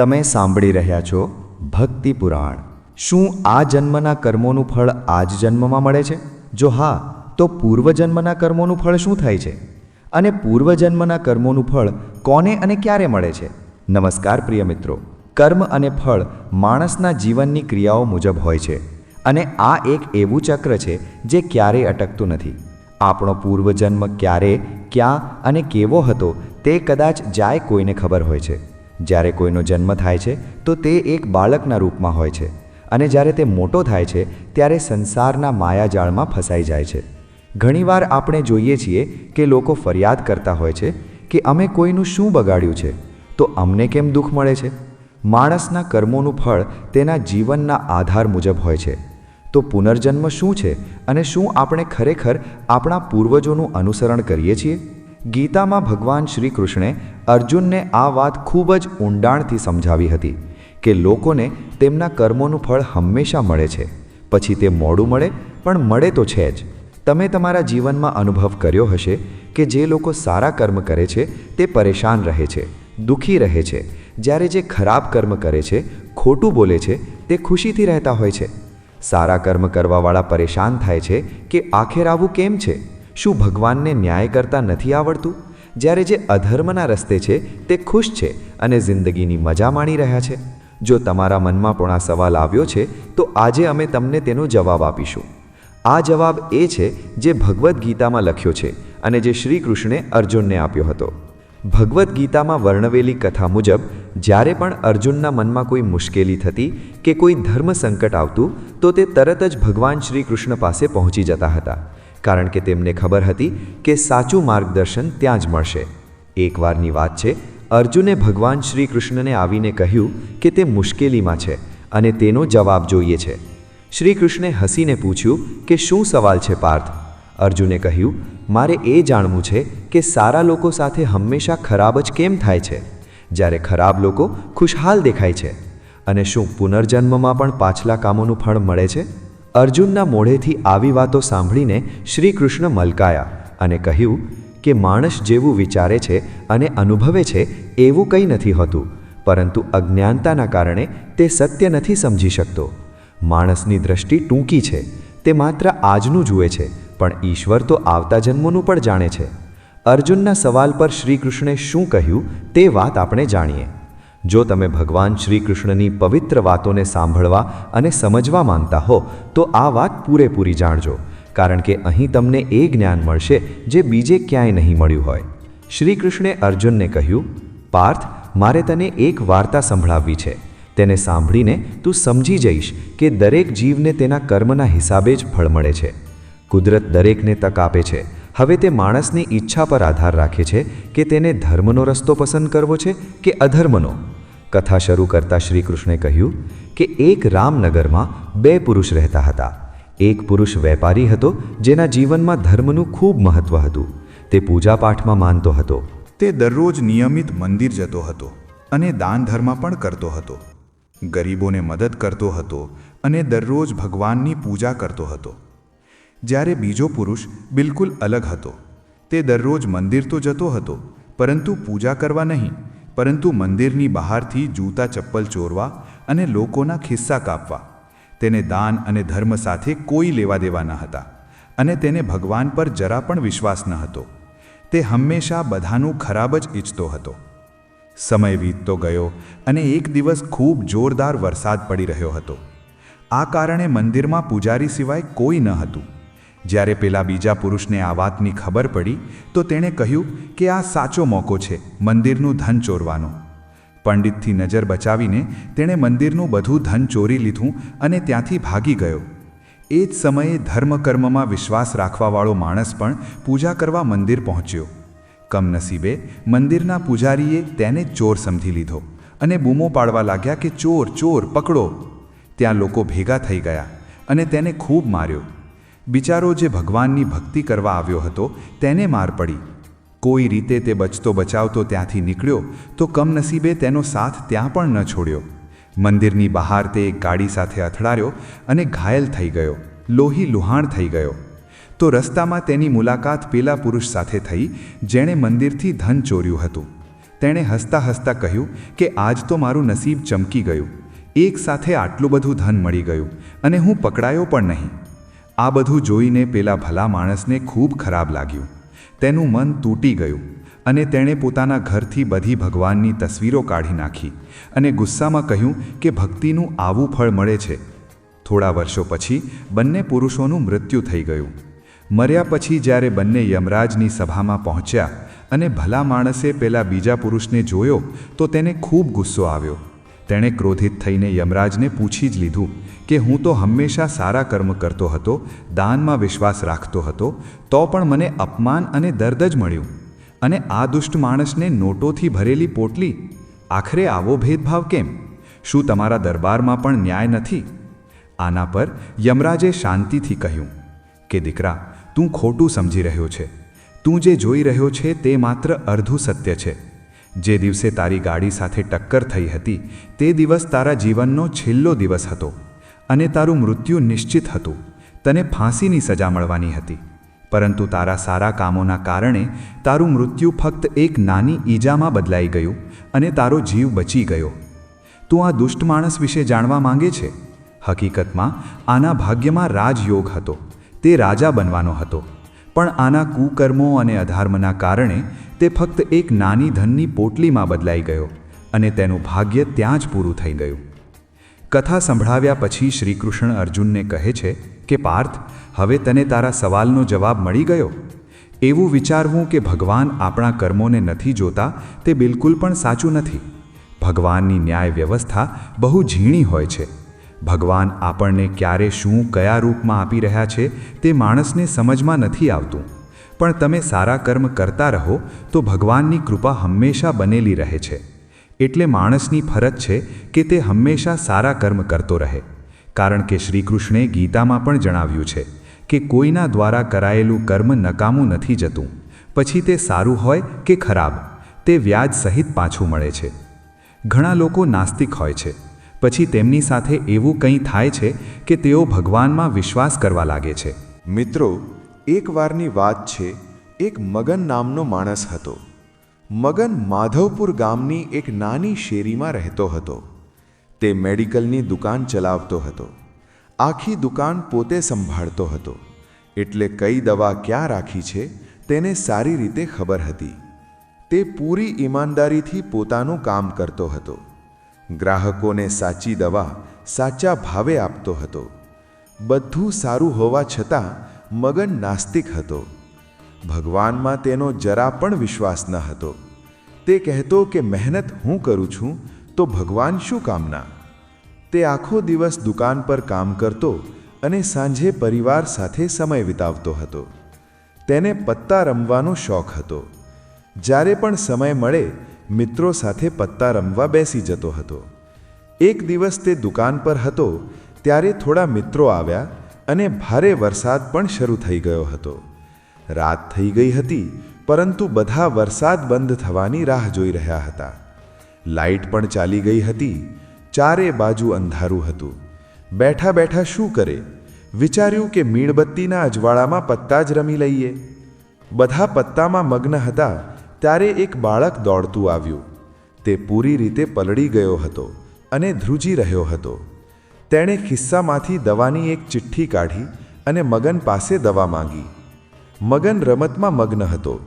તમે સાંભળી રહ્યા છો ભક્તિ પુરાણ. શું આ જન્મના કર્મોનું ફળ આ જ જન્મમાં મળે છે? જો હા, તો પૂર્વજન્મના કર્મોનું ફળ શું થાય છે? અને પૂર્વજન્મના કર્મોનું ફળ કોને અને ક્યારે મળે છે? નમસ્કાર પ્રિય મિત્રો. કર્મ અને ફળ માણસના જીવનની ક્રિયાઓ મુજબ હોય છે અને આ એક એવું ચક્ર છે જે ક્યારેય અટકતું નથી. આપણો પૂર્વજન્મ ક્યારે, ક્યાં અને કેવો હતો તે કદાચ જાય કોઈને ખબર હોય છે. જ્યારે કોઈનો જન્મ થાય છે, તો તે એક બાળકના રૂપમાં હોય છે. અને જ્યારે તે મોટો થાય છે, ત્યારે સંસારના માયાજાળમાં ફસાઈ જાય છે. ઘણીવાર આપણે જોઈએ છીએ કે લોકો ફરિયાદ કરતા હોય છે કે અમે કોઈનું શું બગાડ્યું છે, તો અમને કેમ દુઃખ મળે છે? માણસના કર્મોનું ફળ તેના જીવનના આધાર મુજબ હોય છે. તો પુનર્જન્મ શું છે અને શું આપણે ખરેખર આપણા પૂર્વજોનું અનુસરણ કરીએ છીએ? ગીતામાં ભગવાન શ્રી કૃષ્ણે અર્જુનને આ વાત ખૂબ જ ઊંડાણથી સમજાવી હતી કે લોકોને તેમના કર્મોનું ફળ હંમેશા મળે છે. પછી તે મોડું મળે, પણ મળે તો છે જ. તમે તમારા જીવનમાં અનુભવ કર્યો હશે કે જે લોકો સારા કર્મ કરે છે, તે પરેશાન રહે છે, દુઃખી રહે છે. જ્યારે જે ખરાબ કર્મ કરે છે, ખોટું બોલે છે, તે ખુશીથી રહેતા હોય છે. સારા કર્મ કરવાવાળા પરેશાન થાય છે કે આખેર આવું કેમ છે? શું ભગવાનને ન્યાય કરતા નથી આવડતું? જ્યારે જે અધર્મના રસ્તે છે તે ખુશ છે અને જિંદગીની મજા માણી રહ્યા છે. જો તમારા મનમાં પણ આ સવાલ આવ્યો છે, તો આજે અમે તમને તેનો જવાબ આપીશું. આ જવાબ એ છે જે ભગવદ્ ગીતામાં લખ્યો છે અને જે શ્રી કૃષ્ણે અર્જુનને આપ્યો હતો. ભગવદ્ ગીતામાં વર્ણવેલી કથા મુજબ, જ્યારે પણ અર્જુનના મનમાં કોઈ મુશ્કેલી થતી કે કોઈ ધર્મ સંકટ આવતું, તો તે તરત જ ભગવાન શ્રી કૃષ્ણ પાસે પહોંચી જતા હતા. કારણ કે તેમને ખબર હતી કે સાચું માર્ગદર્શન ત્યાં જ મળશે. એકવારની વાત છે, અર્જુને ભગવાન શ્રી કૃષ્ણને આવીને કહ્યું કે તે મુશ્કેલીમાં છે અને તેનો જવાબ જોઈએ છે. શ્રી કૃષ્ણે હસીને પૂછ્યું કે શું સવાલ છે પાર્થ? અર્જુને કહ્યું, મારે એ જાણવું છે કે સારા લોકો સાથે હંમેશા ખરાબ જ કેમ થાય છે? જ્યારે ખરાબ લોકો ખુશહાલ દેખાય છે. અને શું પુનર્જન્મમાં પણ પાછલા કામોનું ફળ મળે છે? અર્જુનના મોઢેથી આવી વાતો સાંભળીને શ્રી કૃષ્ણ મલકાયા અને કહ્યું કે માણસ જેવું વિચારે છે અને અનુભવે છે એવું કંઈ નથી હોતું, પરંતુ અજ્ઞાનતાના કારણે તે સત્ય નથી સમજી શકતો. માણસની દ્રષ્ટિ ટૂંકી છે, તે માત્ર આજનું જુએ છે, પણ ઈશ્વર તો આવતા જન્મોનું પણ જાણે છે. અર્જુનના સવાલ પર શ્રી કૃષ્ણે શું કહ્યું તે વાત આપણે જાણીએ. જો તમે ભગવાન શ્રી કૃષ્ણની પવિત્ર વાતોને સાંભળવા અને સમજવા માંગતા હો, તો આ વાત પૂરેપૂરી જાણજો, કારણ કે અહીં તમને એ જ્ઞાન મળશે જે બીજે ક્યાંય નહીં મળ્યું હોય. શ્રી કૃષ્ણે અર્જુનને કહ્યું, પાર્થ, મારે તને એક વાર્તા સંભળાવવી છે. તેને સાંભળીને તું સમજી જઈશ કે દરેક જીવને તેના કર્મના હિસાબે જ ફળ મળે છે. કુદરત દરેકને તક આપે છે. હવે તે માણસની ઈચ્છા પર આધાર રાખે છે કે તેને ધર્મનો રસ્તો પસંદ કરવો છે કે અધર્મનો. કથા શરૂ કરતા શ્રી કૃષ્ણે કહ્યું કે એક રામનગરમાં બે પુરુષ રહેતા હતા. એક પુરુષ વેપારી હતો જેના જીવનમાં ધર્મનું ખૂબ મહત્વ હતું. તે પૂજાપાઠમાં માનતો હતો. તે દરરોજ નિયમિત મંદિર જતો હતો અને દાન ધર્મ પણ કરતો હતો. ગરીબોને મદદ કરતો હતો અને દરરોજ ભગવાનની પૂજા કરતો હતો. જ્યારે બીજો પુરુષ બિલકુલ અલગ હતો. તે દરરોજ મંદિર તો જતો હતો, પરંતુ પૂજા કરવા નહીં, પરંતુ મંદિરની બહારથી જૂતા ચપ્પલ ચોરવા અને લોકોના ખિસ્સા કાપવા. તેને દાન અને ધર્મ સાથે કોઈ લેવા દેવા ન હતા અને તેને ભગવાન પર જરા પણ વિશ્વાસ ન હતો. તે હંમેશા બધાનું ખરાબ જ ઈચ્છતો હતો. સમય વીતતો ગયો અને એક દિવસ ખૂબ જોરદાર વરસાદ પડી રહ્યો હતો. આ કારણે મંદિરમાં પૂજારી સિવાય કોઈ ન હતું. જ્યારે પેલા બીજા પુરુષને આ વાતની ખબર પડી, તો તેણે કહ્યું કે આ સાચો મોકો છે, મંદિરનું ધન ચોરવાનો. પંડિતથી નજર બચાવીને તેણે મંદિરનું બધું ધન ચોરી લીધું અને ત્યાંથી ભાગી ગયો. એ જ સમયે ધર્મકર્મમાં વિશ્વાસ રાખવાવાળો માણસ પણ પૂજા કરવા મંદિર પહોંચ્યો. કમનસીબે મંદિરના પૂજારીએ તેને ચોર સમજી લીધો અને બૂમો પાડવા લાગ્યા કે ચોર ચોર, પકડો. ત્યાં લોકો ભેગા થઈ ગયા અને તેને ખૂબ માર્યો. બિચારો જે ભગવાનની ભક્તિ કરવા આવ્યો હતો, તેને માર પડી. કોઈ રીતે તે બચતો બચાવતો ત્યાંથી નીકળ્યો, તો કમનસીબે તેનો સાથ ત્યાં પણ ન છોડ્યો. મંદિરની બહાર તે એક ગાડી સાથે અથડાર્યો અને ઘાયલ થઈ ગયો, લોહી લુહાણ થઈ ગયો. તો રસ્તામાં તેની મુલાકાત પેલા પુરુષ સાથે થઈ, જેણે મંદિરથી ધન ચોર્યું હતું. તેણે હસતા હસતા કહ્યું કે, આજ તો મારું નસીબ ચમકી ગયું. એક સાથે આટલું બધું ધન મળી ગયું અને હું પકડાયો પણ નહીં. આ બધું જોઈને પેલા ભલા માણસને ખૂબ ખરાબ લાગ્યું. તેનું મન તૂટી ગયું અને તેણે પોતાના ઘરથી બધી ભગવાનની તસવીરો કાઢી નાખી અને ગુસ્સામાં કહ્યું કે ભક્તિનું આવું ફળ મળે છે. થોડા વર્ષો પછી બંને પુરુષોનું મૃત્યુ થઈ ગયું. મર્યા પછી જ્યારે બંને યમરાજની સભામાં પહોંચ્યા અને ભલા માણસે પેલા બીજા પુરુષને જોયો તો તેને ખૂબ ગુસ્સો આવ્યો. તેણે ક્રોધિત થઈને યમરાજને પૂછી જ લીધું કે હું તો હંમેશા સારા કર્મ કરતો હતો, દાનમાં વિશ્વાસ રાખતો હતો, તો પણ મને અપમાન અને દર્દ જ મળ્યું. અને આ દુષ્ટ માણસને નોટોથી ભરેલી પોટલી? આખરે આવો ભેદભાવ કેમ? શું તમારા દરબારમાં પણ ન્યાય નથી? આના પર યમરાજે શાંતિથી કહ્યું કે, દીકરા, તું ખોટું સમજી રહ્યો છે. તું જે જોઈ રહ્યો છે તે માત્ર અર્ધું સત્ય છે. જે દિવસે તારી ગાડી સાથે ટક્કર થઈ હતી, તે દિવસ તારા જીવનનો છેલ્લો દિવસ હતો અને તારું મૃત્યુ નિશ્ચિત હતું. તને ફાંસીની સજા મળવાની હતી. પરંતુ તારા સારા કામોના કારણે તારું મૃત્યુ ફક્ત એક નાની ઈજામાં બદલાઈ ગયું અને તારો જીવ બચી ગયો. તું આ દુષ્ટ માણસ વિશે જાણવા માંગે છે? હકીકતમાં, આના ભાગ્યમાં રાજયોગ હતો. તે રાજા બનવાનો હતો. પણ આના કુકર્મો અને અધર્મના કારણે તે ફક્ત એક નાની ધનની પોટલીમાં બદલાઈ ગયો અને તેનું ભાગ્ય ત્યાં જ પૂરું થઈ ગયું. કથા સંભળાવ્યા પછી શ્રીકૃષ્ણ અર્જુનને કહે છે કે, પાર્થ, હવે તને તારા સવાલનો જવાબ મળી ગયો? એવું વિચારવું કે ભગવાન આપણા કર્મોને નથી જોતા તે બિલકુલ પણ સાચું નથી. ભગવાનની ન્યાય વ્યવસ્થા બહુ ઝીણી હોય છે. ભગવાન આપણને ક્યારે શું, કયા રૂપમાં આપી રહ્યા છે તે માણસને સમજમાં નથી આવતું. પણ તમે સારા કર્મ કરતા રહો તો ભગવાનની કૃપા હંમેશા બનેલી રહે છે. એટલે માણસની ફરજ છે કે તે હંમેશા સારા કર્મ કરતો રહે. કારણ કે શ્રીકૃષ્ણે ગીતામાં પણ જણાવ્યું છે કે કોઈના દ્વારા કરાયેલું કર્મ નકામું નથી જતું. પછી તે સારું હોય કે ખરાબ, તે વ્યાજ સહિત પાછું મળે છે. ઘણા લોકો નાસ્તિક હોય છે. પછી તેમની સાથે એવું કંઈ થાય છે કે તેઓ ભગવાનમાં વિશ્વાસ કરવા લાગે છે. મિત્રો એકવારની વાત છે, એક મગન નામનો માણસ હતો. મગન માધવપુર ગામની એક નાની શેરીમાં રહેતો હતો. તે મેડિકલની દુકાન ચલાવતો હતો. આખી દુકાન પોતે સંભાળતો હતો. એટલે કઈ દવા ક્યાં રાખી છે, તેને સારી રીતે ખબર હતી. તે પૂરી ઈમાનદારીથી પોતાનું કામ કરતો હતો. ગ્રાહકોને સાચી દવા, સાચા ભાવે આપતો હતો. બધું સારું હોવા છતાં મગન નાસ્તિક હતો. ભગવાનમાં તેનો જરા પણ વિશ્વાસ ન હતો. તે કહેતો કે મહેનત હું કરું છું તો ભગવાન શું કામના? તે આખો દિવસ દુકાન પર કામ કરતો અને સાંજે પરિવાર સાથે સમય વિતાવતો હતો. તેને પત્તા રમવાનો શોખ હતો. જ્યારે પણ સમય મળે મિત્રો સાથે પત્તા રમવા બેસી જતો હતો. એક દિવસ તે દુકાન પર હતો, ત્યારે થોડા મિત્રો આવ્યા અને ભારે વરસાદ પણ શરૂ થઈ ગયો હતો. રાત થઈ ગઈ હતી, પરંતુ બધા વરસાદ બંધ થવાની રાહ જોઈ રહ્યા હતા. લાઇટ પણ ચાલી ગઈ હતી, ચારે બાજુ અંધારું હતું. બેઠા બેઠા શું કરે? વિચાર્યું કે મીણબત્તીના અજવાળામાં પત્તા જ રમી લઈએ. બધા પત્તામાં મગ્ન હતા ત્યારે એક બાળક દોડતું આવ્યું. તે પૂરી રીતે પલળી ગયો હતો અને ધ્રુજી રહ્યો હતો. તેણે ખિસ્સામાંથી દવાની એક ચિઠ્ઠી કાઢી અને મગન પાસે દવા માંગી. મગન રમતમાં મગ્ન હતો.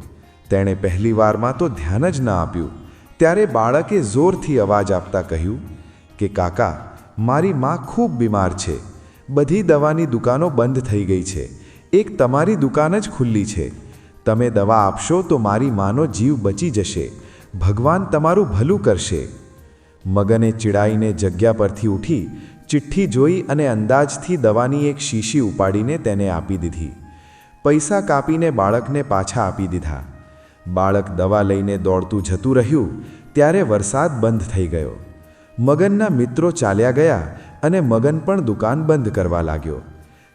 તેણે પહેલીવારમાં તો ધ્યાન જ ન આપ્યું. ત્યારે બાળકે જોરથી અવાજ આપતા કહ્યું કે, કાકા, મારી માં ખૂબ બીમાર છે. બધી દવાની દુકાનો બંધ થઈ ગઈ છે. એક તમારી દુકાન જ ખુલ્લી છે. તમે દવા આપશો તો મારી માનો જીવ બચી જશે. ભગવાન તમારું ભલું કરશે. મગને ચીડાઈને જગ્યા પરથી ઉઠી, ચિઠ્ઠી જોઈ અને અંદાજથી દવાની એક શીશી ઉપાડીને તેને આપી દીધી. પૈસા કાપીને બાળકને પાછા આપી દીધા. બાળક દવા લઈને દોડતું જતું રહ્યું, ત્યારે વરસાદ બંધ થઈ ગયો. મગનના મિત્રો ચાલ્યા ગયા અને મગન પણ દુકાન બંધ કરવા લાગ્યો.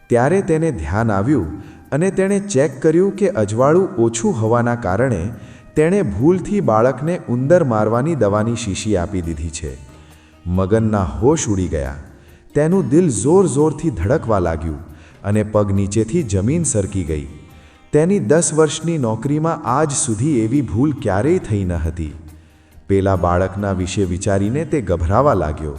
ત્યારે તેને ધ્યાન આવ્યું અને તેણે ચેક કર્યું કે અજવાળું ઓછું હોવાના કારણે તેણે ભૂલથી બાળકને ઉંદર મારવાની દવાની શીશી આપી દીધી છે. મગનના હોશ ઉડી ગયા. તેનું દિલ જોર જોરથી ધડકવા લાગ્યું અને પગ નીચેથી જમીન સરકી ગઈ. તેની દસ વર્ષની નોકરીમાં આજ સુધી એવી ભૂલ ક્યારેય થઈ ન હતી. પેલા બાળકના વિશે વિચારીને તે ગભરાવા લાગ્યો.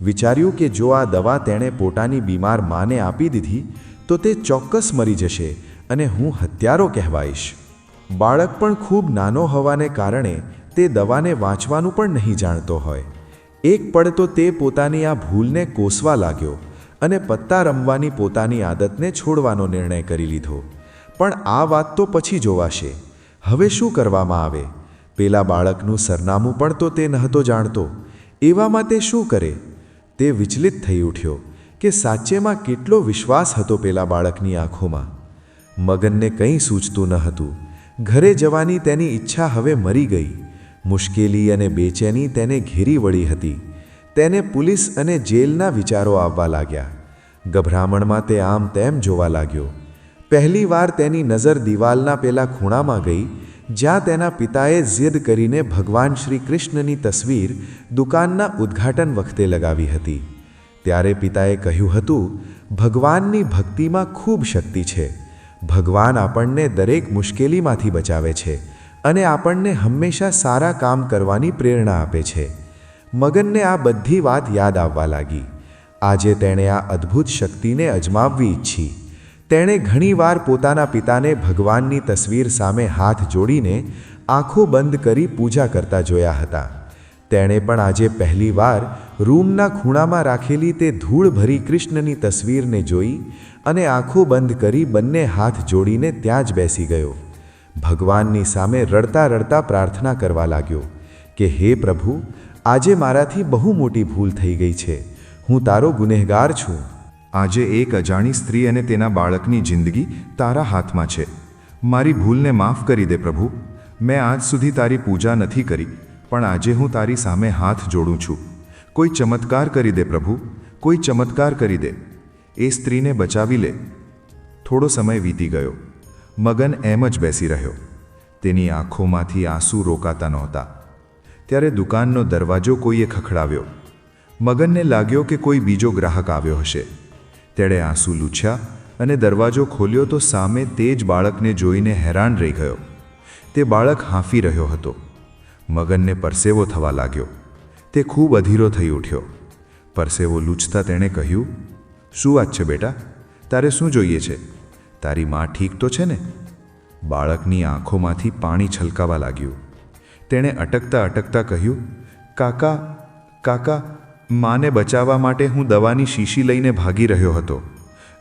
વિચાર્યું કે જો આ દવા તેણે પોતાની બીમાર માને આપી દીધી તો તે ચોક્કસ મરી જશે અને હું હત્યારો કહેવાઈશ. બાળક પણ ખૂબ નાનો હોવાને કારણે તે દવાને વાંચવાનું પણ નહીં જાણતો હોય. એક પળ તો તે પોતાની આ ભૂલને કોસવા લાગ્યો અને પત્તા રમવાની પોતાની આદતને છોડવાનો નિર્ણય કરી લીધો. પણ આ વાત તો પછી જોવાશે. હવે શું કરવામાં આવે? પેલા બાળકનું સરનામું પણ તો તે નહોતો જાણતો. એવામાં તે શું કરે? તે વિચલિત થઈ ઉઠ્યો. કે સાચેમાં કેટલો વિશ્વાસ હતો પેલા બાળકની આંખોમાં? મગનને કંઈ સૂચતું ન હતું. ઘરે જવાની તેની ઈચ્છા હવે મરી ગઈ. મુશ્કેલી અને બેચેની તેને ઘેરી વળી હતી. તેને પોલીસ અને જેલના વિચારો આવવા લાગ્યા. ગભરામણમાં તે આમ તેમ જોવા લાગ્યો. પહેલીવાર તેની નજર દિવાલના પેલા ખૂણામાં ગઈ, જ્યાં તેના પિતાએ જિદ કરીને ભગવાન શ્રી કૃષ્ણની તસવીર દુકાનના ઉદ્ઘાટન વખતે લગાવી હતી. ત્યારે પિતાએ કહ્યું હતું, ભગવાનની ભક્તિમાં ખૂબ શક્તિ છે. ભગવાન આપણને દરેક મુશ્કેલીમાંથી બચાવે છે અને આપણને હંમેશા સારા કામ કરવાની પ્રેરણા આપે છે. મગનને આ બધી વાત યાદ આવવા લાગી. આજે તેણે આ અદ્ભુત શક્તિને અજમાવવી ઈચ્છી. તેણે ઘણીવાર પોતાના પિતાને ભગવાનની તસવીર સામે હાથ જોડીને આંખો બંધ કરી પૂજા કરતા જોયા હતા. તેણે પણ આજે પહેલીવાર રૂમના ખૂણામાં રાખેલી તે ધૂળભરી કૃષ્ણની તસવીરને જોઈ અને આંખો બંધ કરી બંને હાથ જોડીને ત્યાં જ બેસી ગયો. ભગવાનની સામે રડતા રડતા પ્રાર્થના કરવા લાગ્યો કે, હે પ્રભુ, આજે મારાથી બહુ મોટી ભૂલ થઈ ગઈ છે. હું તારો ગુનેહગાર છું. આજે એક અજાણી સ્ત્રી અને તેના બાળકની જિંદગી તારા હાથમાં છે. મારી ભૂલને માફ કરી દે પ્રભુ. મેં આજ સુધી તારી પૂજા નથી કરી, પણ આજે હું તારી સામે હાથ જોડું છું. કોઈ ચમત્કાર કરી દે પ્રભુ, કોઈ ચમત્કાર કરી દે. એ સ્ત્રીને બચાવી લે. થોડો સમય વીતી ગયો. મગન એમ જ બેસી રહ્યો. તેની આંખોમાંથી આંસુ રોકાતા નહોતા. ત્યારે દુકાનનો દરવાજો કોઈએ ખખડાવ્યો. મગનને લાગ્યો કે કોઈ બીજો ગ્રાહક આવ્યો હશે. તેણે આંસુ લૂછ્યા અને દરવાજો ખોલ્યો તો સામે તે જ બાળકને જોઈને હેરાન રહી ગયો. તે બાળક હાંફી રહ્યો હતો. મગનને પરસેવો થવા લાગ્યો. તે ખૂબ અધીરો થઈ ઉઠ્યો. પરસેવો લૂછતા તેણે કહ્યું, શું વાત છે બેટા? તારે શું જોઈએ છે? તારી માં ઠીક તો છે ને? બાળકની આંખોમાંથી પાણી છલકાવા લાગ્યું. તેણે અટકતા અટકતા કહ્યું, કાકા કાકા, માને બચાવવા માટે હું દવાની શીશી લઈને ભાગી રહ્યો હતો.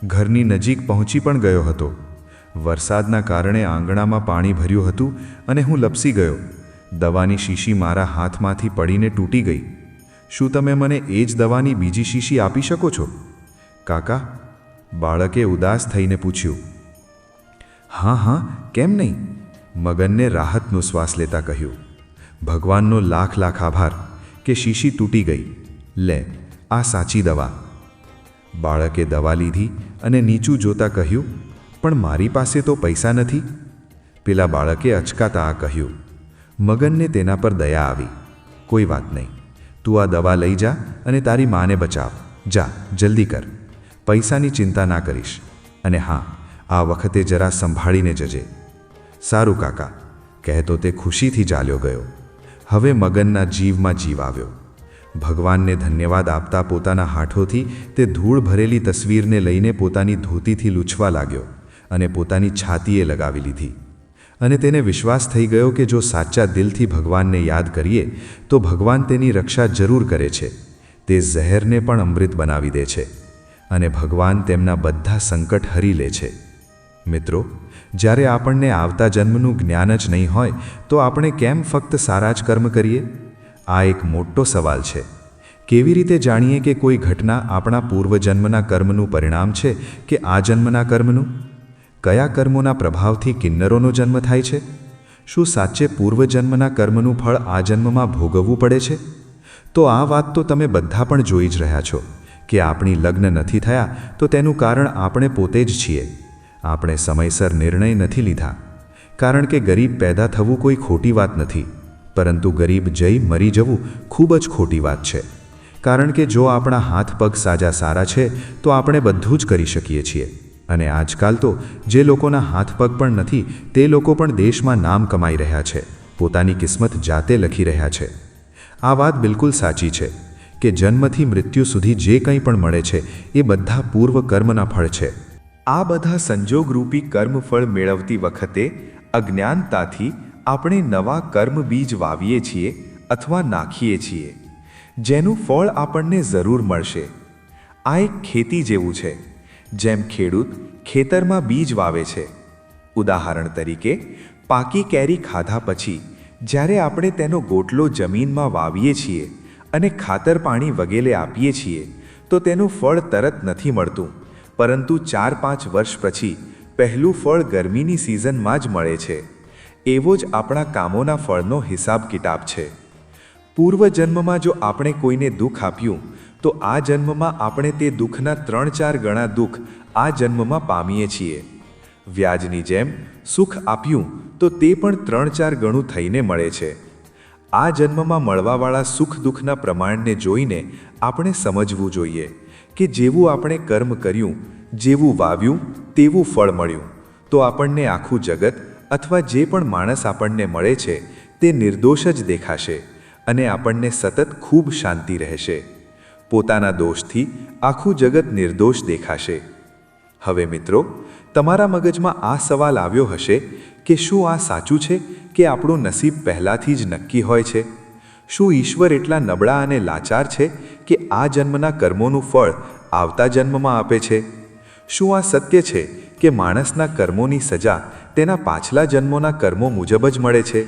ઘરની નજીક પહોંચી પણ ગયો હતો. વરસાદના કારણે આંગણામાં પાણી ભર્યું હતું અને હું લપસી ગયો. દવાની શીશી મારા હાથમાંથી પડીને તૂટી ગઈ. શું તમે મને એ જ દવાની બીજી શીશી આપી શકો છો? કાકા, બાળકે ઉદાસ થઈને પૂછ્યું. હા હા, કેમ નહીં? મગનને રાહતનો શ્વાસ લેતા કહ્યું. ભગવાનનો લાખ લાખ આભાર કે શીશી તૂટી ગઈ. લે, આ સાચી દવા. બાળકે દવા લીધી અને નીચું જોતા કહ્યું, પણ મારી પાસે તો પૈસા નથી. પેલા બાળકે અચકાતા આ કહ્યું. મગનને તેના પર દયા આવી. કોઈ વાત નહીં. તું આ દવા લઈ જા અને તારી માને બચાવ. જા, જલ્દી કર. પૈસાની ચિંતા ના કરીશ. અને હા, આ વખતે જરા સંભાળીને જજે. સારું કાકા. કહેતો તે ખુશીથી ચાલ્યો ગયો. હવે મગનના જીવમાં જીવ આવ્યો. ભગવાનને ધન્યવાદ આપતા પોતાના હાથોથી તે ધૂળ ભરેલી તસવીરને લઈને પોતાની ધોતીથી લૂછવા લાગ્યો અને પોતાની છાતીએ લગાવી લીધી. અને તેને વિશ્વાસ થઈ ગયો કે જો સાચા દિલથી ભગવાનને યાદ કરીએ, તો ભગવાન તેની રક્ષા જરૂર કરે છે. તે ઝહેરને પણ અમૃત બનાવી દે છે અને ભગવાન તેમના બધા સંકટ હરી લે છે. મિત્રો, જ્યારે આપણને આવતા જન્મનું જ્ઞાન જ નહીં હોય, તો આપણે કેમ ફક્ત સારા જ કર્મ કરીએ? આ એક મોટો સવાલ છે. કેવી રીતે જાણીએ કે કોઈ ઘટના આપણા પૂર્વજન્મના કર્મનું પરિણામ છે કે આ જન્મના કર્મનું? કયા કર્મોના પ્રભાવથી કિન્નરોનો જન્મ થાય છે? શું સાચે પૂર્વજન્મના કર્મનું ફળ આ જન્મમાં ભોગવવું પડે છે? તો આ વાત તો તમે બધા પણ જોઈ જ રહ્યા છો કે આપણી લગ્ન નથી થયા તો તેનું કારણ આપણે પોતે જ છીએ. આપણે સમયસર નિર્ણય નથી લીધા. કારણ કે ગરીબ પેદા થવું કોઈ ખોટી વાત નથી. પરંતુ ગરીબ જઈ મરી જવું ખૂબ જ ખોટી વાત છે. કારણ કે જો આપણા હાથ પગ સાજા સારા છે તો આપણે બધું જ કરી શકીએ છીએ. અને આજકાલ તો જે લોકોના હાથ પગ પણ નથી, તે લોકો પણ દેશમાં નામ કમાઈ રહ્યા છે, પોતાની કિસ્મત જાતે લખી રહ્યા છે. આ વાત બિલકુલ સાચી છે કે જન્મથી મૃત્યુ સુધી જે કંઈ પણ મળે છે, એ બધા પૂર્વ કર્મના ફળ છે. આ બધા સંજોગરૂપી કર્મફળ મેળવતી વખતે અજ્ઞાનતાથી આપણે નવા કર્મ બીજ વાવીએ છીએ અથવા નાખીએ છીએ. જેનું ફળ આપણને જરૂર મળશે. આ એક ખેતી જેવું છે. જેમ ખેડૂત ખેતરમાં બીજ વાવે છે. ઉદાહરણ તરીકે, પાકી કેરી ખાધા પછી, જ્યારે આપણે તેનો ગોટલો જમીનમાં વાવીએ છીએ અને ખાતર પાણી વગેરે આપીએ છીએ, તો તેનું ફળ તરત નથી મળતું. પરંતુ ચાર પાંચ વર્ષ પછી, પહેલું ફળ ગરમીની સિઝનમાં જ મળે છે. એવો જ આપણા કામોના ફળનો હિસાબ કિતાબ છે. પૂર્વજન્મમાં જો આપણે કોઈને દુઃખ આપ્યું તો આ જન્મમાં આપણે તે દુઃખના ત્રણ ચાર ગણા દુઃખ આ જન્મમાં પામીએ છીએ. વ્યાજની જેમ સુખ આપ્યું તો તે પણ ત્રણ ચાર ગણું થઈને મળે છે. આ જન્મમાં મળવાવાળા સુખ દુઃખના પ્રમાણને જોઈને આપણે સમજવું જોઈએ કે જેવું આપણે કર્મ કર્યું, જેવું વાવ્યું, તેવું ફળ મળ્યું, તો આપણને આખું જગત અથવા જે પણ માણસ આપણને મળે છે તે નિર્દોષ જ દેખાશે અને આપણને સતત ખૂબ શાંતિ રહેશે. પોતાના દોષથી આખું જગત નિર્દોષ દેખાશે. હવે મિત્રો, તમારા મગજમાં આ સવાલ આવ્યો હશે કે શું આ સાચું છે કે આપણું નસીબ પહેલાંથી જ નક્કી હોય છે? શું ઈશ્વર એટલા નબળા અને લાચાર છે કે આ જન્મના કર્મોનું ફળ આવતા જન્મમાં આપે છે? શું આ સત્ય છે કે માણસના કર્મોની સજા તેના પાછલા જન્મોના કર્મો મુજબ જ મળે છે?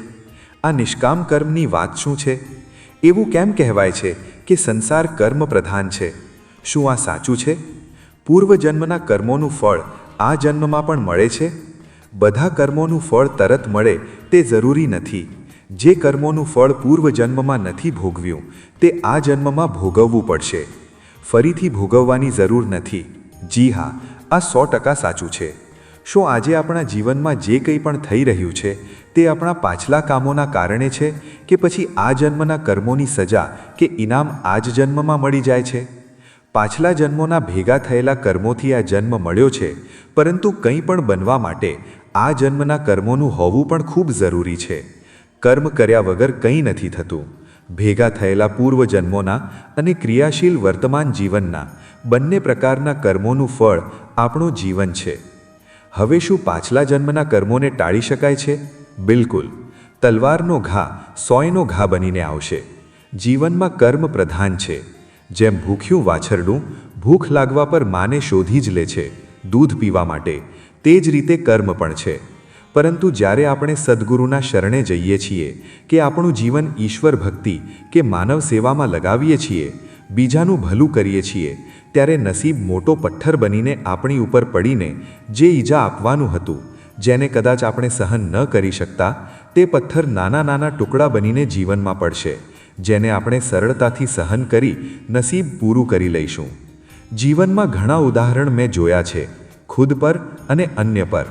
આ નિષ્કામ કર્મની વાત શું છે? એવું કેમ કહેવાય છે કે સંસાર કર્મ પ્રધાન છે? શું આ સાચું છે? પૂર્વજન્મના કર્મોનું ફળ આ જન્મમાં પણ મળે છે? બધા કર્મોનું ફળ તરત મળે તે જરૂરી નથી. જે કર્મોનું ફળ પૂર્વજન્મમાં નથી ભોગવ્યું, તે આ જન્મમાં ભોગવવું પડશે. ફરીથી ભોગવવાની જરૂર નથી. જી હા, આ સો ટકા સાચું છે. શું આજે આપણા જીવનમાં જે કંઈ પણ થઈ રહ્યું છે તે આપણા પાછલા કામોના કારણે છે કે પછી આ જન્મના કર્મોની સજા કે ઇનામ આ જ જન્મમાં મળી જાય છે? પાછલા જન્મોના ભેગા થયેલા કર્મોથી આ જન્મ મળ્યો છે, પરંતુ કંઈ પણ બનવા માટે આ જન્મના કર્મોનું હોવું પણ ખૂબ જરૂરી છે. કર્મ કર્યા વગર કંઈ નથી થતું. ભેગા થયેલા પૂર્વજન્મોના અને ક્રિયાશીલ વર્તમાન જીવનના બંને પ્રકારના કર્મોનું ફળ આપણું જીવન છે. હવે શું પાછલા જન્મના કર્મોને ટાળી શકાય છે? બિલકુલ. તલવારનો ઘા સોયનો ઘા બનીને આવશે. જીવનમાં કર્મ પ્રધાન છે. જેમ ભૂખ્યું વાછરડું ભૂખ લાગવા પર માને શોધી જ લે છે દૂધ પીવા માટે. તે જ રીતે કર્મ પણ છે. પરંતુ જ્યારે આપણે સદ્ગુરુના શરણે જઈએ છીએ કે આપણું જીવન ઈશ્વર ભક્તિ કે માનવ સેવામાં લગાવીએ છીએ, બીજાનું ભલું કરીએ છીએ, ત્યારે નસીબ મોટો પથ્થર બનીને આપણી ઉપર પડીને જે ઈજા આપવાનું હતું જેને કદાચ આપણે સહન ન કરી શકતા, તે પથ્થર નાના નાના ટુકડા બનીને જીવનમાં પડશે, જેને આપણે સરળતાથી સહન કરી નસીબ પૂરું કરી લઈશું. જીવનમાં ઘણા ઉદાહરણ મેં જોયા છે, ખુદ પર અને અન્ય પર.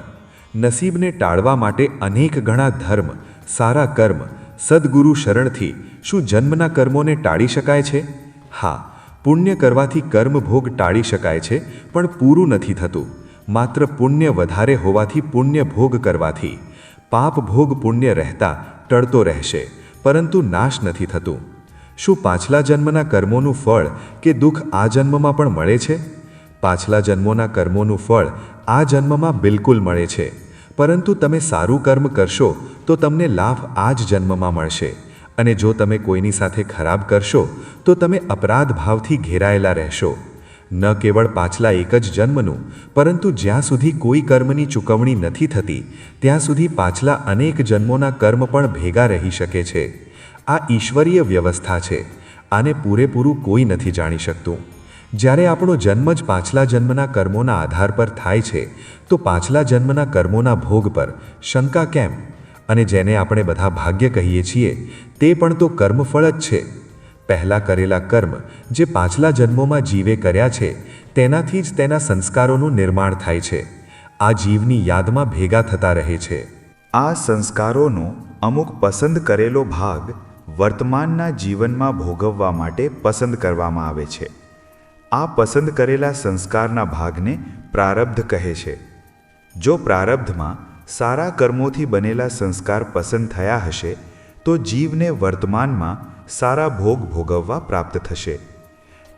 નસીબને ટાળવા માટે અનેક ઘણા ધર્મ, સારા કર્મ, સદગુરુ શરણથી શું જન્મના કર્મોને ટાળી શકાય છે? હા, પુણ્ય કરવાથી કર્મ ભોગ ટાળી શકાય છે, પણ પૂરું નથી થતું. માત્ર પુણ્ય વધારે હોવાથી પુણ્ય ભોગ કરવાથી. પાપ ભોગ પુણ્ય રહેતા ટળતો રહેશે, પરંતુ નાશ નથી થતું. શું પાછલા જન્મના કર્મોનું ફળ કે દુઃખ આ જન્મમાં પણ મળે છે? પાછલા જન્મોના કર્મોનું ફળ આ જન્મમાં બિલકુલ મળે છે. પરંતુ તમે સારું કર્મ કરશો, તો તમને લાભ આ જ જન્મમાં મળશે. અને જો તમે કોઈની સાથે ખરાબ કરશો, તો તમે અપરાધ ભાવથી ઘેરાયેલા રહેશો. ન કેવળ પાછલા એક જ જન્મનું, પરંતુ જ્યાં સુધી કોઈ કર્મની ચૂકવણી નથી થતી, ત્યાં સુધી પાછલા અનેક જન્મોના કર્મ પણ ભેગા રહી શકે છે. આ ઈશ્વરીય વ્યવસ્થા છે, આને પૂરેપૂરું કોઈ નથી જાણી શકતું. જ્યારે આપણો જન્મ જ પાછલા જન્મના કર્મોના આધાર પર થાય છે, તો પાછલા જન્મના કર્મોના ભોગ પર શંકા કેમ? અને જેને આપણે બધા ભાગ્ય કહીએ છીએ, તે પણ તો કર્મફળ જ છે. પહેલાં કરેલા કર્મ જે પાછલા જન્મોમાં જીવે કર્યા છે, તેનાથી જ તેના સંસ્કારોનું નિર્માણ થાય છે. આ જીવની યાદમાં ભેગા થતા રહે છે. આ સંસ્કારોનો અમુક પસંદ કરેલો ભાગ વર્તમાનના જીવનમાં ભોગવવા માટે પસંદ કરવામાં આવે છે. આ પસંદ કરેલા સંસ્કારના ભાગને પ્રારબ્ધ કહે છે. જો પ્રારબ્ધમાં સારા કર્મોથી બનેલા સંસ્કાર પસંદ થયા હશે, તો જીવને વર્તમાનમાં સારા ભોગ ભોગવવા પ્રાપ્ત થશે.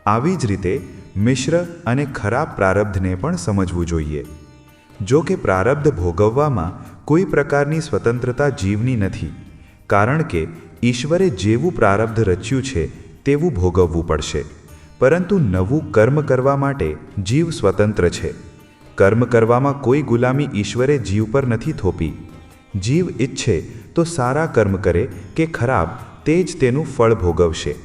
આવી જ રીતે મિશ્ર અને ખરાબ પ્રારબ્ધને પણ સમજવું જોઈએ. જો કે પ્રારબ્ધ ભોગવવામાં કોઈ પ્રકારની સ્વતંત્રતા જીવની નથી, કારણ કે ઈશ્વરે જેવું પ્રારબ્ધ રચ્યું છે તેવું ભોગવવું પડશે. પરંતુ નવું કર્મ કરવા માટે જીવ સ્વતંત્ર છે. કર્મ કરવામાં કોઈ ગુલામી ઈશ્વરે જીવ પર નથી થોપી. જીવ ઈચ્છે તો સારા કર્મ કરે કે ખરાબ તે જ તેનું ફળ ભોગવશે.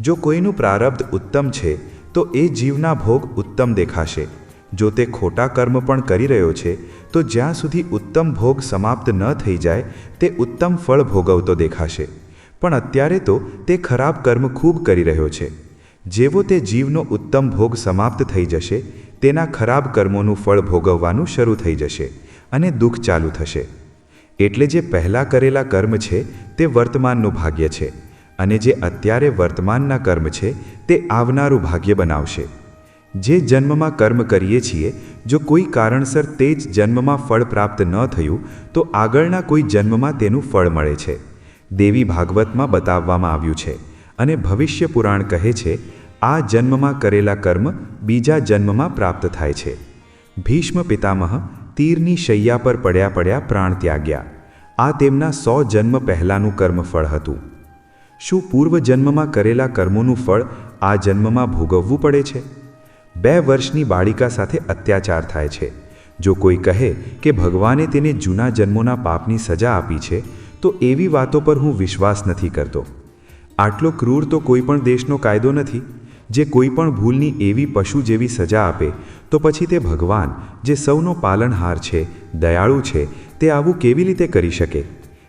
જો કોઈનું પ્રારબ્ધ ઉત્તમ છે, તો એ જીવના ભોગ ઉત્તમ દેખાશે. જો તે ખોટા કર્મ પણ કરી રહ્યો છે, તો જ્યાં સુધી ઉત્તમ ભોગ સમાપ્ત ન થઈ જાય, તે ઉત્તમ ફળ ભોગવતો દેખાશે. પણ અત્યારે તો તે ખરાબ કર્મ ખૂબ કરી રહ્યો છે. જેવો તે જીવનો ઉત્તમ ભોગ સમાપ્ત થઈ જશે, તેના ખરાબ કર્મોનું ફળ ભોગવવાનું શરૂ થઈ જશે અને દુઃખ ચાલુ થશે. એટલે જે પહેલાં કરેલા કર્મ છે તે વર્તમાનનું ભાગ્ય છે અને જે અત્યારે વર્તમાનના કર્મ છે તે આવનારું ભાગ્ય બનાવશે. જે જન્મમાં કર્મ કરીએ છીએ, જો કોઈ કારણસર તે જ જન્મમાં ફળ પ્રાપ્ત ન થયું, તો આગળના કોઈ જન્મમાં તેનું ફળ મળે છે. દેવી ભાગવતમાં બતાવવામાં આવ્યું છે અને ભવિષ્ય પુરાણ કહે છે, આ જન્મમાં કરેલા કર્મ બીજા જન્મમાં પ્રાપ્ત થાય છે. ભીષ્મ પિતામહ તીરની શૈયા પર પડ્યા પડ્યા પ્રાણ ત્યાગ્યા. આ તેમના સો જન્મ પહેલાંનું કર્મફળ હતું. શું પૂર્વ જન્મમાં કરેલા કર્મોનું ફળ આ જન્મમાં ભોગવવું પડે છે? બે વર્ષની બાળિકા સાથે અત્યાચાર થાય છે. જો કોઈ કહે કે ભગવાને તેને જૂના જન્મોના પાપની સજા આપી છે, તો એવી વાતો પર હું વિશ્વાસ નથી કરતો. આટલો ક્રૂર તો કોઈ પણ દેશનો કાયદો નથી. જે કોઈ પણ ભૂલની એવી પશુ જેવી સજા આપે, તો પછી તે ભગવાન, જે સૌનો પાલનહાર છે, દયાળુ છે, તે આવું કેવી રીતે કરી શકે?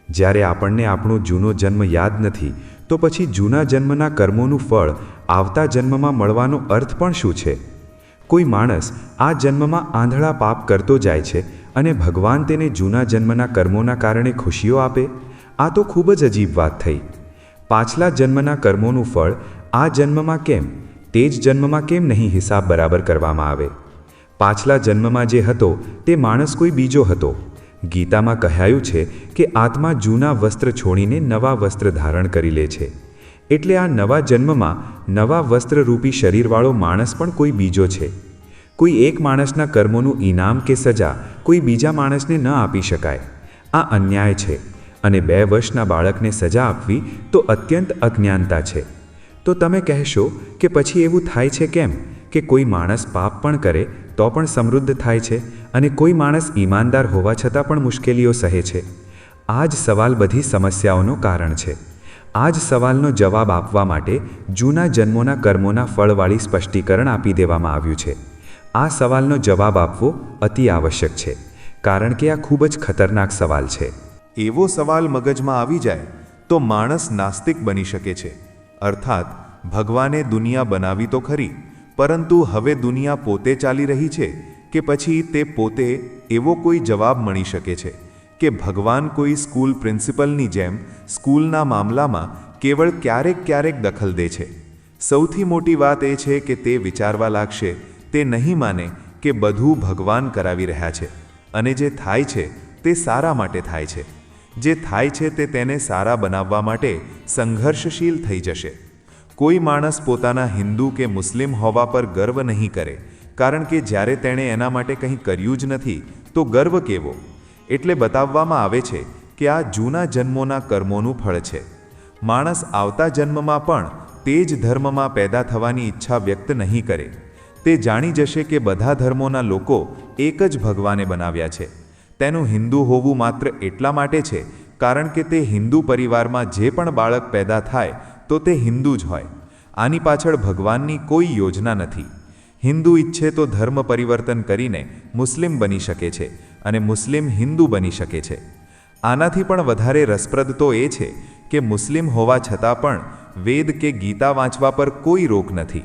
જ્યારે આપણને આપણો જૂનો જન્મ યાદ નથી, તો પછી જૂના જન્મના કર્મોનું ફળ આવતા જન્મમાં મળવાનો અર્થ પણ શું છે? કોઈ માણસ આ જન્મમાં આંધળા પાપ કરતો જાય છે અને ભગવાન તેને જૂના જન્મના કર્મોના કારણે ખુશીઓ આપે? આ તો ખૂબ જ અજીબ વાત થઈ. પાછલા જન્મના કર્મોનું ફળ આ જન્મમાં કેમ? તે જ જન્મમાં કેમ નહીં હિસાબ બરાબર કરવામાં આવે? પાછલા જન્મમાં જે હતો, તે માણસ કોઈ બીજો હતો. ગીતામાં કહેવાયું છે કે આત્મા જૂના વસ્ત્ર છોડીને નવા વસ્ત્ર ધારણ કરી લે છે. એટલે આ નવા જન્મમાં નવા વસ્ત્રરૂપી શરીરવાળો માણસ પણ કોઈ બીજો છે. કોઈ એક માણસના કર્મોનું ઇનામ કે સજા કોઈ બીજા માણસને ન આપી શકાય. આ અન્યાય છે. અને બે વર્ષના બાળકને સજા આપવી તો અત્યંત અજ્ઞાનતા છે. તો તમે કહેશો કે પછી એવું થાય છે કેમ? કે કોઈ માણસ પાપ પણ કરે, તો પણ સમૃદ્ધ થાય છે, અને કોઈ માણસ ઈમાનદાર હોવા છતાં પણ મુશ્કેલીઓ સહે છે. આ જ સવાલ બધી સમસ્યાઓનું કારણ છે. આ જ સવાલનો જવાબ આપવા માટે જૂના જન્મોના કર્મોના ફળવાળી સ્પષ્ટીકરણ આપી દેવામાં આવ્યું છે. આ સવાલનો જવાબ આપવો અતિ આવશ્યક છે, કારણ કે આ ખૂબ જ ખતરનાક સવાલ છે. એવો સવાલ મગજમાં આવી જાય તો માણસ નાસ્તિક બની શકે છે. અર્થાત, ભગવાને દુનિયા બનાવી તો ખરી, પરંતુ હવે દુનિયા પોતે ચાલી રહી છે કે પછી તે પોતે એવો કોઈ જવાબ મળી શકે છે કે ભગવાન કોઈ સ્કૂલ પ્રિન્સિપલની જેમ સ્કૂલના મામલામાં કેવળ ક્યારેક ક્યારેક દખલ દે છે. સૌથી મોટી વાત એ છે કે તે વિચારવા લાગશે, તે નહીં માને કે બધું ભગવાન કરાવી રહ્યા છે અને જે થાય છે તે સારા માટે થાય છે. જે થાય છે તે તેને સારા બનાવવા માટે સંઘર્ષશીલ થઈ જશે. કોઈ માણસ પોતાના હિન્દુ કે મુસ્લિમ હોવા પર ગર્વ નહીં કરે, કારણ કે જ્યારે તેણે એના માટે કંઈ કર્યું જ નથી, તો ગર્વ કેવો? એટલે બતાવવામાં આવે છે કે આ જૂના જન્મોના કર્મોનું ફળ છે. માણસ આવતા જન્મમાં પણ તે જ ધર્મમાં પેદા થવાની ઈચ્છા વ્યક્ત નહીં કરે. તે જાણી જશે કે બધા ધર્મોના લોકો એક જ ભગવાને બનાવ્યા છે. તેનું હિન્દુ હોવું માત્ર એટલા માટે છે, કારણ કે તે હિન્દુ પરિવારમાં જે પણ બાળક પેદા થાય, તો તે હિન્દુ જ હોય. આની પાછળ ભગવાનની કોઈ યોજના નથી. હિન્દુ ઈચ્છે તો ધર્મ પરિવર્તન કરીને મુસ્લિમ બની શકે છે અને મુસ્લિમ હિન્દુ બની શકે છે. આનાથી પણ વધારે રસપ્રદ તો એ છે કે મુસ્લિમ હોવા છતાં પણ વેદ કે ગીતા વાંચવા પર કોઈ રોક નથી.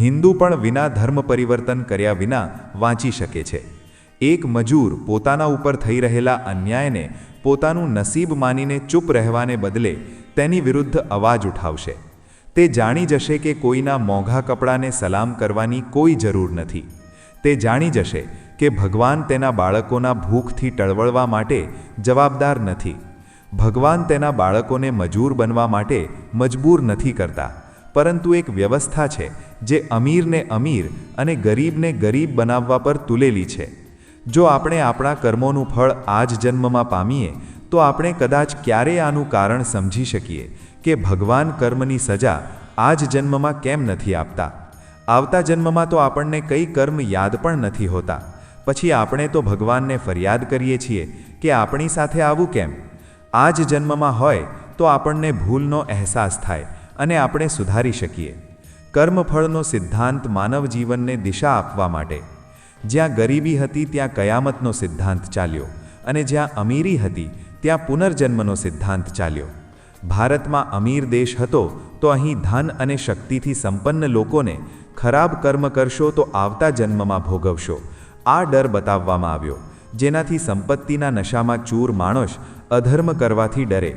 હિન્દુ પણ વિના ધર્મ પરિવર્તન કર્યા વિના વાંચી શકે છે. એક મજૂર પોતાના ઉપર થઈ રહેલા અન્યાયને પોતાનું નસીબ માનીને ચૂપ રહેવાને બદલે તેની વિરુદ્ધ અવાજ ઉઠાવશે. તે જાણી જશે કે કોઈના મોંઘા કપડાને સલામ કરવાની કોઈ જરૂર નથી. તે જાણી જશે કે ભગવાન તેના બાળકોના ભૂખથી ટળવળવા માટે જવાબદાર નથી. ભગવાન તેના બાળકોને મજૂર બનવા માટે મજબૂર નથી કરતા. પરંતુ એક વ્યવસ્થા છે જે અમીરને અમીર અને ગરીબને ગરીબ બનાવવા પર તુલેલી છે. જો આપણે આપણા કર્મોનું ફળ આ જ જન્મમાં પામીએ, તો આપણે કદાચ ક્યારેય આનું કારણ સમજી શકીએ કે ભગવાન કર્મની સજા આ જ જન્મમાં કેમ નથી આપતા? આવતા જન્મમાં તો આપણને કઈ કર્મ યાદ પણ નથી હોતા. પછી આપણે તો ભગવાનને ફરિયાદ કરીએ છીએ કે આપણી સાથે આવું કેમ? આ જ જન્મમાં હોય તો આપણને ભૂલનો અહેસાસ થાય અને આપણે સુધારી શકીએ. કર્મફળનો સિદ્ધાંત માનવ જીવનને દિશા આપવા માટે. જ્યાં ગરીબી હતી ત્યાં કયામતનો સિદ્ધાંત ચાલ્યો અને જ્યાં અમીરી હતી ત્યાં પુનર્જન્મનો સિદ્ધાંત ચાલ્યો. ભારતમાં અમીર દેશ હતો તો અહીં ધન અને શક્તિથી સંપન્ન લોકોને ખરાબ કર્મ કરશો તો આવતા જન્મમાં ભોગવશો. આ ડર બતાવવામાં આવ્યો, જેનાથી સંપત્તિના નશામાં ચૂર માણસ અધર્મ કરવાથી ડરે.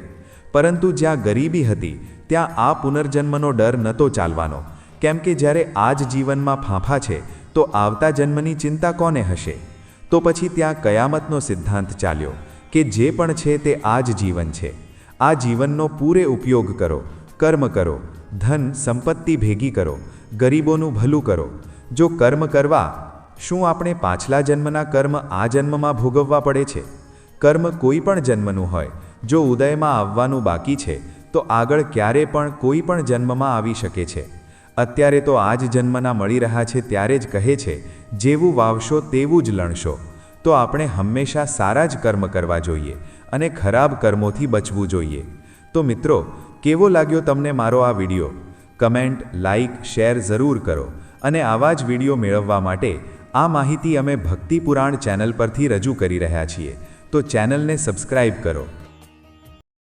પરંતુ જ્યાં ગરીબી હતી, ત્યાં આ પુનર્જન્મનો ડર નહોતો ચાલવાનો. કેમ કે જ્યારે આ જ જીવનમાં ફાંફા છે તો આવતા જન્મની ચિંતા કોને હશે? તો પછી ત્યાં કયામતનો સિદ્ધાંત ચાલ્યો કે જે પણ છે તે આ જ જીવન છે. આ જીવનનો પૂરે ઉપયોગ કરો, કર્મ કરો, ધન, સંપત્તિ ભેગી કરો, ગરીબોનું ભલું કરો. જો કર્મ કરવા, શું આપણે પાછલા જન્મના કર્મ આ જન્મમાં ભોગવવા પડે છે? કર્મ કોઈ પણ જન્મનું હોય, જો ઉદયમાં આવવાનું બાકી છે, તો આગળ ક્યારે પણ કોઈ પણ જન્મમાં આવી શકે છે. અત્યારે તો આ જ જન્મના મળી રહ્યા છે ત્યારે જ કહે છે, જેવું વાવશો તેવું જ લણશો. તો આપણે હંમેશા સારા જ કર્મ કરવા જોઈએ અને ખરાબ કર્મોથી બચવું જોઈએ. તો મિત્રો, કેવો લાગ્યો તમને મારો આ વીડિયો? કમેન્ટ લાઇક શેર જરૂર કરો અને આવા જ વીડિયો મેળવવા માટે આ માહિતી અમે ભક્તિ પુરાણ ચેનલ પરથી રજૂ કરી રહ્યા છીએ. તો ચેનલને સબસ્ક્રાઇબ કરો.